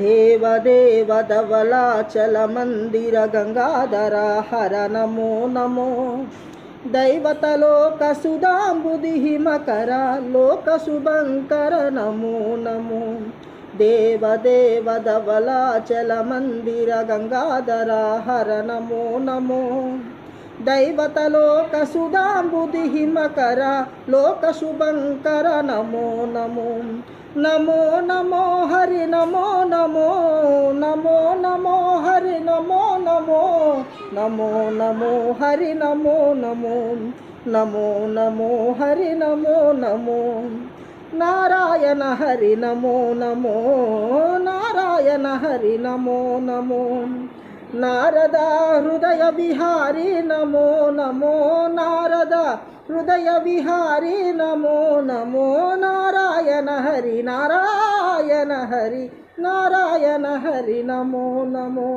దేవదేవ ధవలాచల మందిర గంగాధర హర నమో. నమో దైవతలోక సుధాంబుది హిమకర లోక శుభంకర నమో నమో. దేవదేవ ధవలాచల మందిర గంగాధర హర నమో నమో. దైవతలోక సుధాంబుది హిమకర నమో హరి నమో నమో నమో నమో హరి నమో నమో నమో నమో హరి నమో నమో నారాయణ హరి నమో నమో నారాయణ హరి నమో నమో నారద హృదయ విహారి నమో నమో నారద హృదయ విహారి నమో నమో నారాయణ హరి నారాయణ హరి నారాయణ హరి నమో నమో